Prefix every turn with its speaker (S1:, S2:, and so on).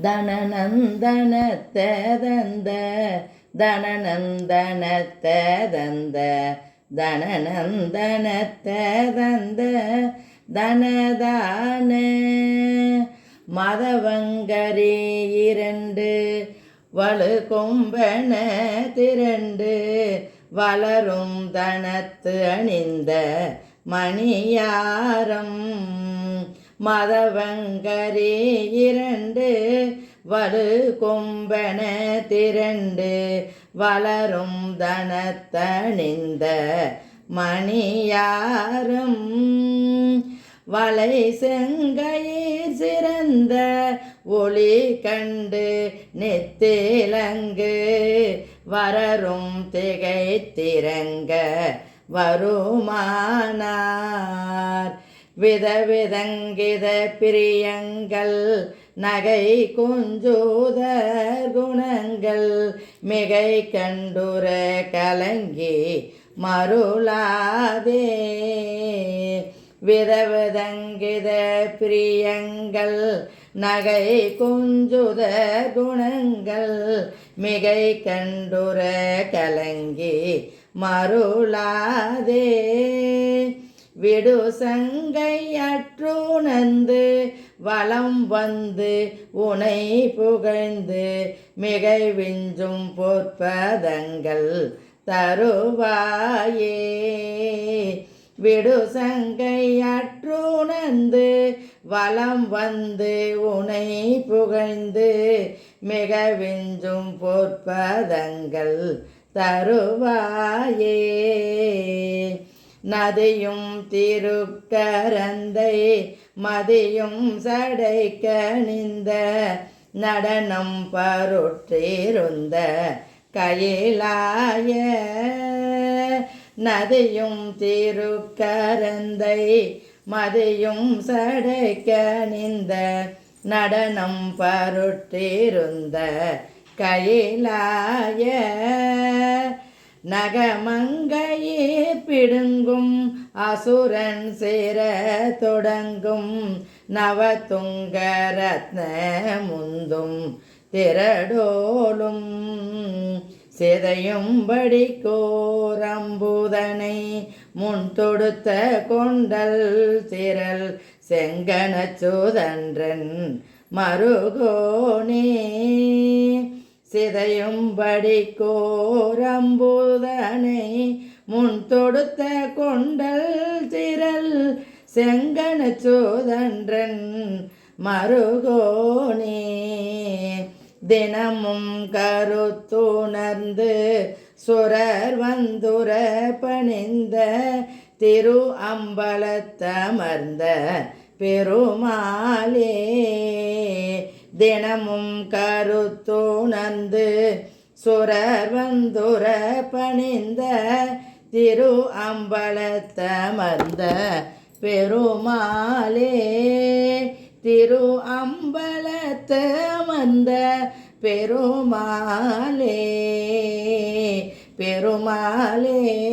S1: தனநந்தனத்ததந்த தனநந்தனத்ததந்த தனநந்தனத்ததந்த தனதான மதவங்கரே இரண்டு வலு கொம்பன திரண்டு வளரும் தனத்து அணிந்த மணியாரம். மதவங்கரே இரண்டு வலு கொம்பன திரண்டு வளரும் தனத்தணிந்த மணியாரும். வலை செங்கையில் சிறந்த ஒளி கண்டு நெத்திலங்கு வரரும் திகைத்திரங்க வருமானார். வித விதங்கித பிரியங்கள் நகை குஞ்சூதர் குணங்கள் மிகை கண்டுர கலங்கி மருளாதே. விதவிதங்கித பிரியங்கள் நகை குஞ்சுத குணங்கள் மிகை கண்டுர கலங்கி மருளாதே. விடு சங்கையற்றுணர்ந்து வளம் வந்து உனை புகழ்ந்து மிகை விஞ்சும் பொற்பதங்கள் தருவாயே. விடு சங்கையற்றுணர்ந்து வளம் வந்து உனை புகழ்ந்து மிக விஞ்சும் பொற்பதங்கள் தருவாயே. நதியும் திருக்கரந்தை மதியும் சடை கணிந்த நடனம் பருற்றிருந்த கையிலாய. நதியும் திருக்கரந்தை மதியும் சடை கணிந்த நடனம் பருற்றிருந்த கையிலாய. நகமங்கையே பிடுங்கும் அசுரன் சேர தொடங்கும் நவதுங்கரத்ன முந்தும் திரடோலும். சிதையும்படி கோரம்புதனை முன் தொடுத்த கொண்டல் திரள் செங்கனச்சுதன்றன் மருகோனே. சிதையும்படி கோரம்பூதனை முன் தொடுத்த கொண்டல் திரல் செங்கன சோதன்றன் மருகோனே. தினமும் கருத்துணர்ந்து சுரர் வந்துர பணிந்த திரு அம்பலத்தமர்ந்த பெருமாளே. தினமும் கருத்துணர்ந்து சுரர் வந்துர பணிந்த திரு அம்பலத்தமர்ந்த பெருமாளே. திரு அம்பலத்தமர்ந்த பெருமாளே. பெருமாளே.